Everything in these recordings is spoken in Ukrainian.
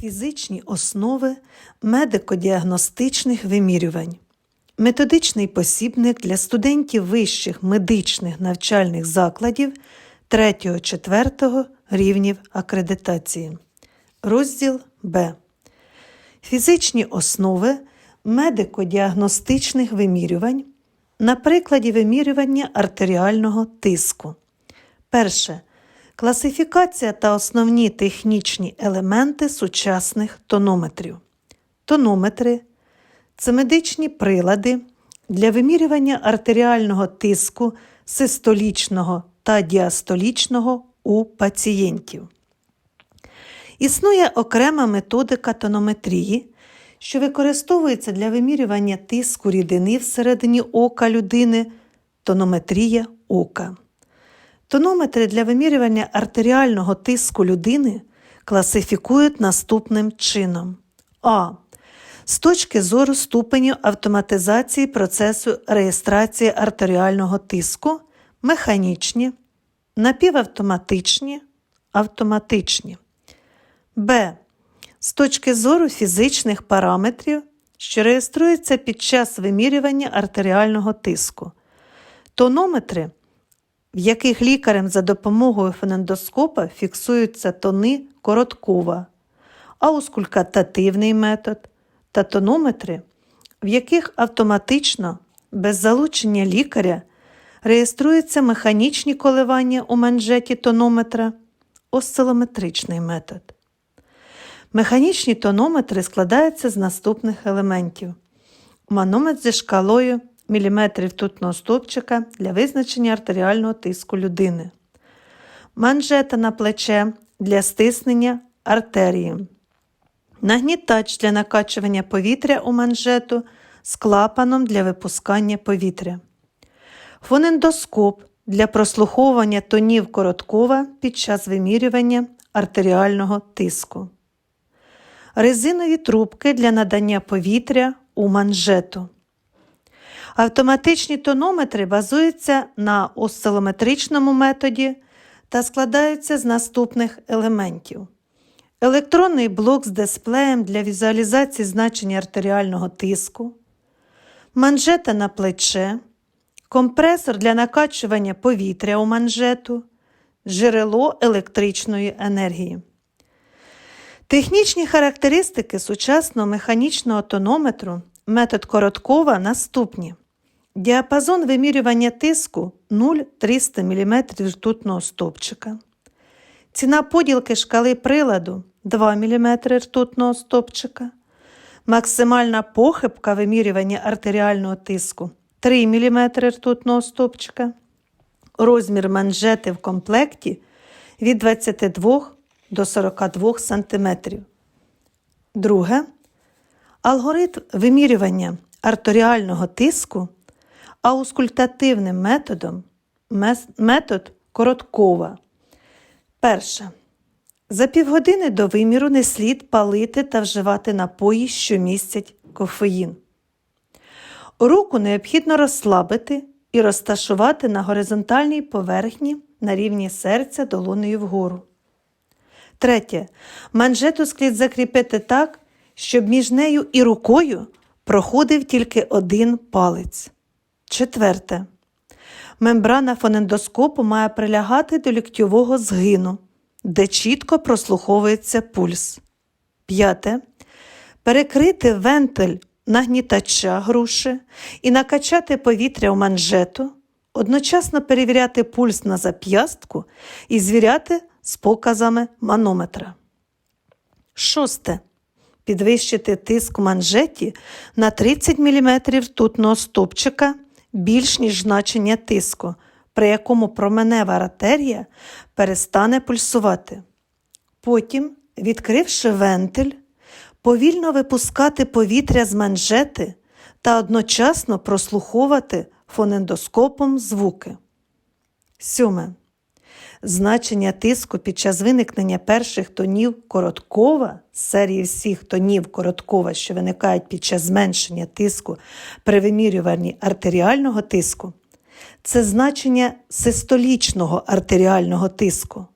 Фізичні основи медико-діагностичних вимірювань. Методичний посібник для студентів вищих медичних навчальних закладів 3-4 рівнів акредитації. Розділ Б. Фізичні основи медико-діагностичних вимірювань на прикладі вимірювання артеріального тиску. Перше. Класифікація та основні технічні елементи сучасних тонометрів. Тонометри це медичні прилади для вимірювання артеріального тиску систолічного та діастолічного у пацієнтів. Існує окрема методика тонометрії, що використовується для вимірювання тиску рідини всередині ока людини тонометрія ока. Тонометри для вимірювання артеріального тиску людини класифікують наступним чином: А. З точки зору ступеню автоматизації процесу реєстрації артеріального тиску механічні, напівавтоматичні, автоматичні. Б. З точки зору фізичних параметрів, що реєструються під час вимірювання артеріального тиску. Тонометри – в яких лікарем за допомогою фонендоскопа фіксуються тони короткова, аускулькатативний метод та тонометри, в яких автоматично, без залучення лікаря, реєструються механічні коливання у манжеті тонометра, осцилометричний метод. Механічні тонометри складаються з наступних елементів: манометр зі шкалою мм тутного стовпчика для визначення артеріального тиску людини, манжета на плече для стиснення артерії, нагнітач для накачування повітря у манжету з клапаном для випускання повітря, фонендоскоп для прослуховування тонів короткова під час вимірювання артеріального тиску. Резинові трубки для надання повітря у манжету. Автоматичні тонометри базуються на осцилометричному методі та складаються з наступних елементів: електронний блок з дисплеєм для візуалізації значення артеріального тиску, манжета на плече, компресор для накачування повітря у манжету, джерело електричної енергії. Технічні характеристики сучасного механічного тонометру метод Короткова наступні. Діапазон вимірювання тиску 0,300 мм ртутного стопчика. Ціна поділки шкали приладу 2 мм ртутного стопчика. Максимальна похибка вимірювання артеріального тиску 3 мм ртутного стопчика. Розмір манжети в комплекті від 22 до 42 см. Друге. Алгоритм вимірювання артеріального тиску аускультативним методом метод Короткова. Перше. За півгодини до виміру не слід палити та вживати напої, що містять кофеїн. Руку необхідно розслабити і розташувати на горизонтальній поверхні на рівні серця долонею вгору. Третє. Манжету слід закріпити так, щоб між нею і рукою проходив тільки один палець. Четверте. Мембрана фонендоскопу має прилягати до ліктьового згину, де чітко прослуховується пульс. П'яте. Перекрити вентиль нагнітача груші і накачати повітря в манжету, одночасно перевіряти пульс на зап'ястку і звіряти з показами манометра. Шосте. Підвищити тиск в манжеті на 30 мм ртутного стопчика більш ніж значення тиску, при якому променева артерія перестане пульсувати. Потім, відкривши вентиль, повільно випускати повітря з манжети та одночасно прослуховувати фонендоскопом звуки. Сьоме. Значення тиску під час виникнення перших тонів короткова серії всіх тонів короткова, що виникають під час зменшення тиску при вимірюванні артеріального тиску, це значення систолічного артеріального тиску.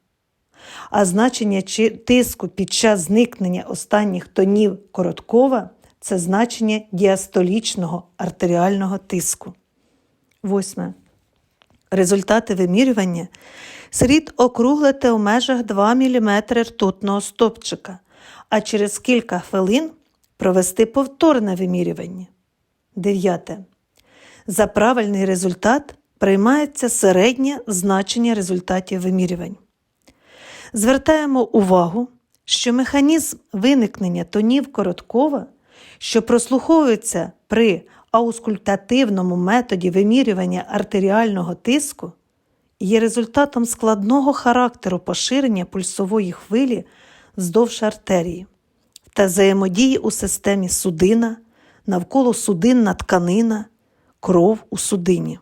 а значення тиску під час зникнення останніх тонів Короткова це значення діастолічного артеріального тиску. Восьме. Результати вимірювання слід округлити у межах 2 мм ртутного стопчика, а через кілька хвилин провести повторне вимірювання. Дев'яте. За правильний результат приймається середнє значення результатів вимірювань. Звертаємо увагу, що механізм виникнення тонів Короткова, що прослуховується при аускультативному методі вимірювання артеріального тиску, є результатом складного характеру поширення пульсової хвилі вздовж артерії та взаємодії у системі судина, навколо судинна тканина, кров у судині.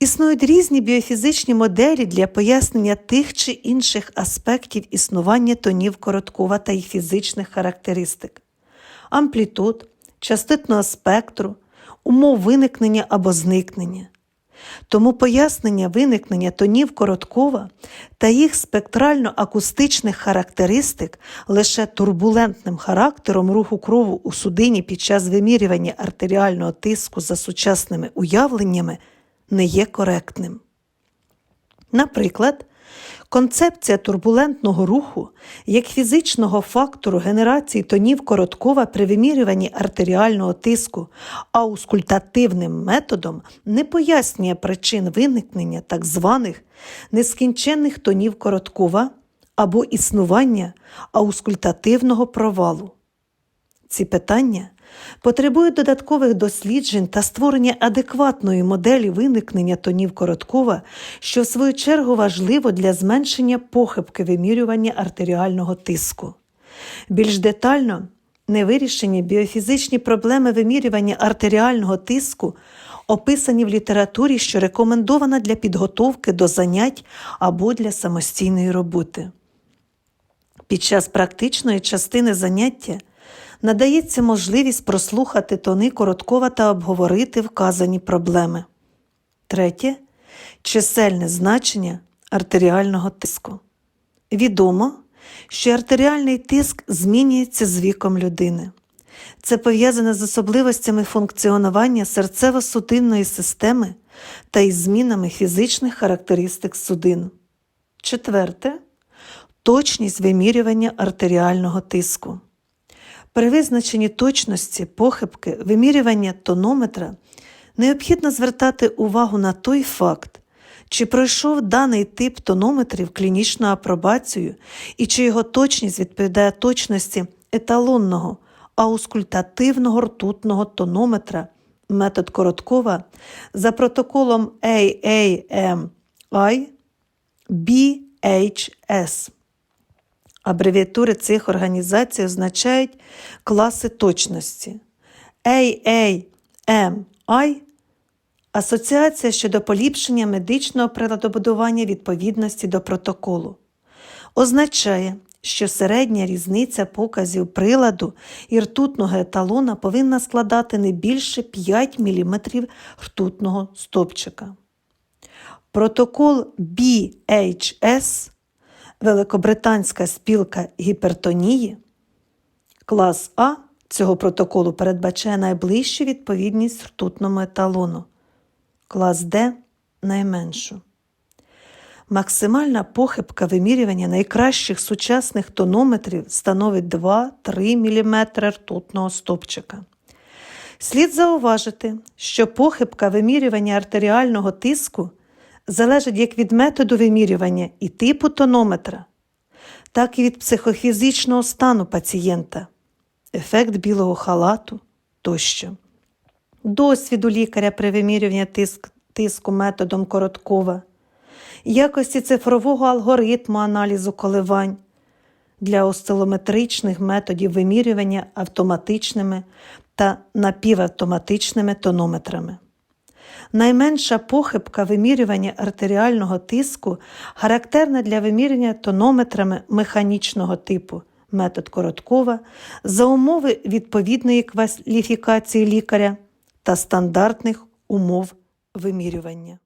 Існують різні біофізичні моделі для пояснення тих чи інших аспектів існування тонів Короткова та їх фізичних характеристик, амплітуд, частотного спектру, умов виникнення або зникнення. Тому пояснення виникнення тонів Короткова та їх спектрально-акустичних характеристик лише турбулентним характером руху крову у судині під час вимірювання артеріального тиску за сучасними уявленнями не є коректним. Наприклад, концепція турбулентного руху як фізичного фактору генерації тонів Короткова при вимірюванні артеріального тиску аускультативним методом не пояснює причин виникнення так званих нескінченних тонів Короткова або існування аускультативного провалу. Ці питання потребують додаткових досліджень та створення адекватної моделі виникнення тонів Короткова, що в свою чергу важливо для зменшення похибки вимірювання артеріального тиску. Більш детально невирішені біофізичні проблеми вимірювання артеріального тиску описані в літературі, що рекомендована для підготовки до занять або для самостійної роботи. Під час практичної частини заняття надається можливість прослухати тони Короткова та обговорити вказані проблеми. Третє чисельне значення артеріального тиску. Відомо, що артеріальний тиск змінюється з віком людини. Це пов'язане з особливостями функціонування серцево-судинної системи та із змінами фізичних характеристик судин. Четверте точність вимірювання артеріального тиску. При визначенні точності похибки вимірювання тонометра необхідно звертати увагу на той факт, чи пройшов даний тип тонометрів клінічну апробацію і чи його точність відповідає точності еталонного аускультативного ртутного тонометра метод Короткова за протоколом AAMI BHS. Абревіатури цих організацій означають класи точності. AAMI Асоціація щодо поліпшення медичного приладобудування відповідності до протоколу. Означає, що середня різниця показів приладу і ртутного еталона повинна складати не більше 5 мм ртутного стопчика. Протокол BHS Великобританська спілка гіпертонії, клас А цього протоколу передбачає найближчу відповідність ртутному еталону, клас Д найменшу. Максимальна похибка вимірювання найкращих сучасних тонометрів становить 2-3 мм ртутного стопчика. Слід зауважити, що похибка вимірювання артеріального тиску залежить як від методу вимірювання і типу тонометра, так і від психофізичного стану пацієнта, ефект білого халату тощо. Досвіду лікаря при вимірюванні тиск, тиску методом Короткова, якості цифрового алгоритму аналізу коливань для осцилометричних методів вимірювання автоматичними та напівавтоматичними тонометрами. Найменша похибка вимірювання артеріального тиску характерна для вимірювання тонометрами механічного типу метод Короткова за умови відповідної кваліфікації лікаря та стандартних умов вимірювання.